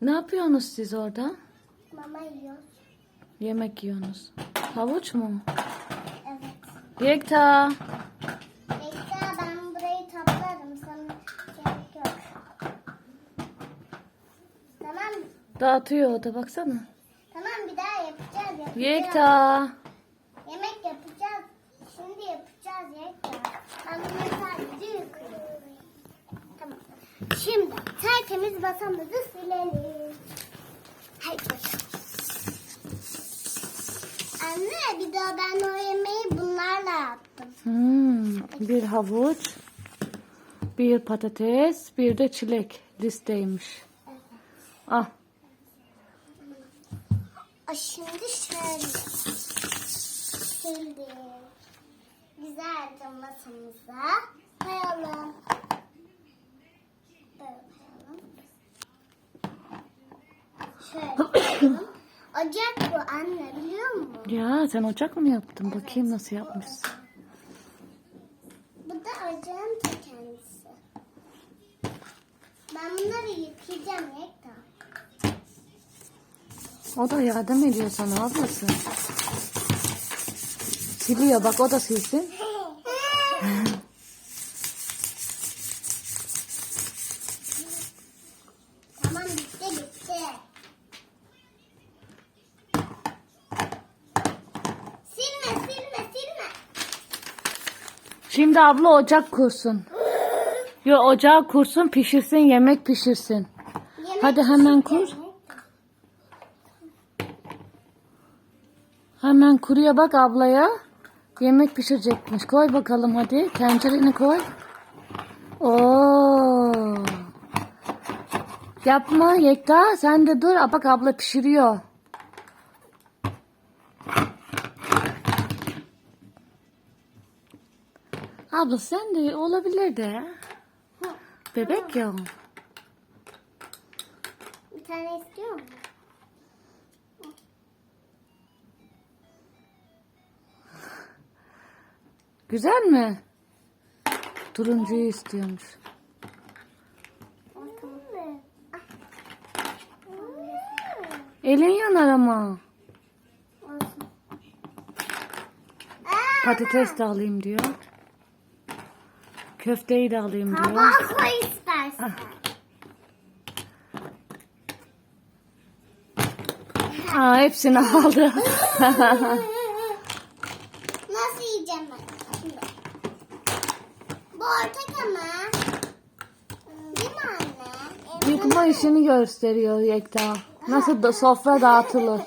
Ne yapıyorsunuz siz orada? Mama yiyor. Yemek yiyorsunuz. Havuç mu? Evet. Yekta. Bekle ben burayı toplarım. Sana gerek yok. Tamam mı? Dağıtıyor o da baksana. Tamam bir daha yapacağız. yapacağız. Yekta. Yemek yapacağız. Şimdi yapacağız Yekta. Ben bunu sadece yıkıyorum. Tamam. Şimdi tertemiz masamızı silelim. Bakalım. Anne bir daha ben o yemeği bunlarla yaptım. Hmm, bir havuç, bir patates, bir de çilek listeymiş. Ah, Şimdi şöyle. Şimdi güzelce masamıza koyalım. Böyle koyalım. Şöyle. Ocak bu anne biliyor musun? ya sen ocak mı yaptın? Bakayım nasıl yapmışsın. Bu da ocağın ta kendisi. Ben bunları yıkayacağım Yekta. O da yardım ediyor sana ablası. Siliyor bak o da silsin. Şimdi abla ocak kursun. Yo ocağı kursun pişirsin yemek pişirsin. Yemek Hadi hemen kur. Hemen kuruya bak ablaya. Yemek pişirecekmiş. Koy bakalım hadi. Tencereni koy. Oo. Yapma Yekta. Sen de dur. Bak abla pişiriyor. Abla sen de olabilir de. Bebek ya. Bir tane istiyor musun? Güzel mi? Turuncuyu istiyormuş. Tamam mı? Elin yanar ama. Patates de alayım diyor. Köfteyi de alayım diyor. Tabağa koy istersen. Aa, hepsini aldı. Nasıl yiyeceğim ben? Şimdi. Bu ortak ama. Değil mi anne? Yıkma işini gösteriyor Yekta. Nasıl da sofra dağıtılır.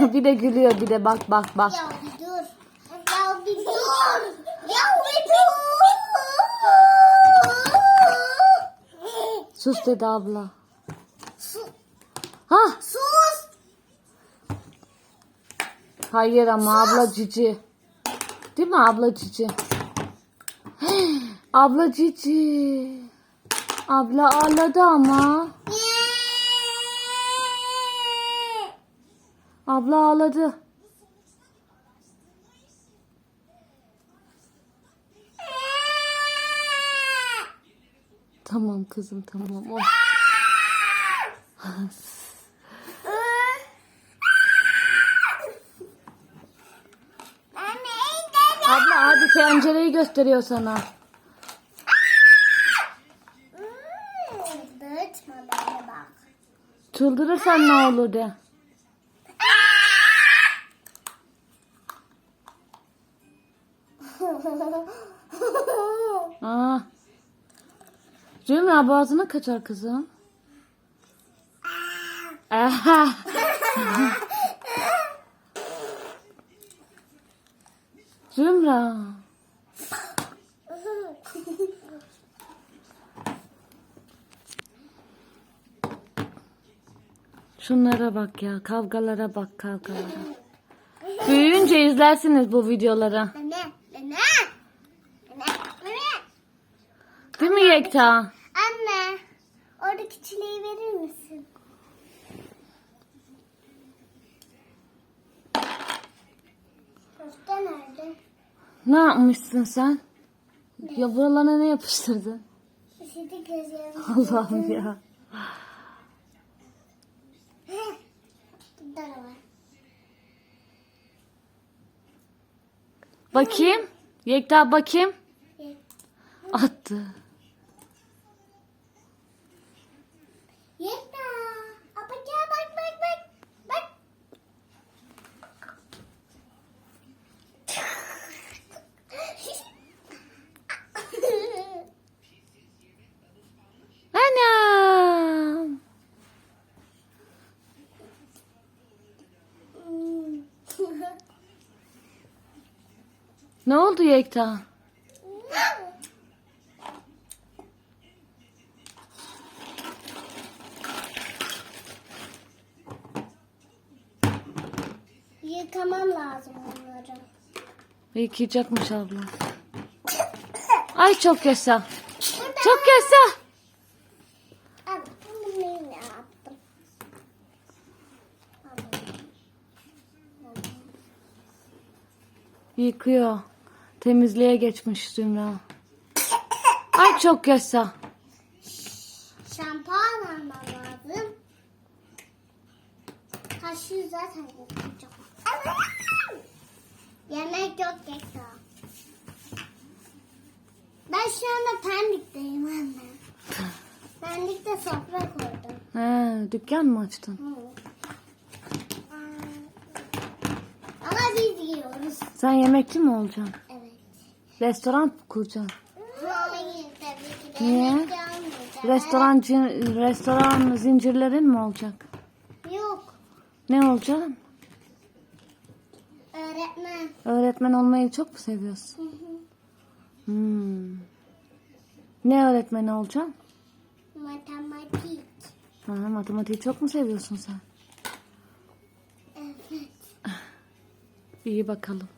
bir de gülüyor bir de bak bak bak. Ya bir dur. Ya bir dur. Ya bir dur. Sus dedi abla. Sus. Ha Sus. hayır ama abla cici. Değil mi abla cici? abla cici. Abla ağladı ama. Abla ağladı. Tamam kızım tamam. Oh. Abla hadi tencereyi gösteriyor sana. Çıldırırsan ne olur de. Zümra boğazına kaçar kızım. Aha. Zümra. Şunlara bak ya. Kavgalara bak kavgalara. Büyüyünce izlersiniz bu videoları. Anne, anne. Anne, anne. Değil mi Yekta? Anne, oradaki çileği verir misin? Köfte nerede? Ne yapmışsın sen? Ya buralarına ne yapıştırdın? Işıdı gözlerim. Allah'ım ya. Burada da var. Bakayım. Yekta bakayım. Attı. Yekta. Apa gel bak bak bak. Bak. Anam. Ne oldu Yekta? Yıkamam lazım onları. Yıkayacakmış abla. Ay çok yasa. Çok? Al. Yıkıyor. Temizliğe geçmiş Zümra. Ay çok yasa. Şampuan almam lazım. Kaşığı zaten yapacağım. Yemek yok Gekta. Ben şu anda Pendik'teyim anne. Pendik'te sofra kurdum. He, dükkan mı açtın? Hı. Ama biz yiyoruz. Sen yemekçi mi olacaksın? Restoran mı kuracaksın? Hayır tabii ki de. Niye? Restoran, restoran zincirlerin mi olacak? Yok. Ne olacaksın? Öğretmen. Öğretmen olmayı çok mu seviyorsun? Hı hı. Hmm. Ne öğretmeni olacaksın? Matematik. Ha, matematiği çok mu seviyorsun sen? Evet. İyi bakalım.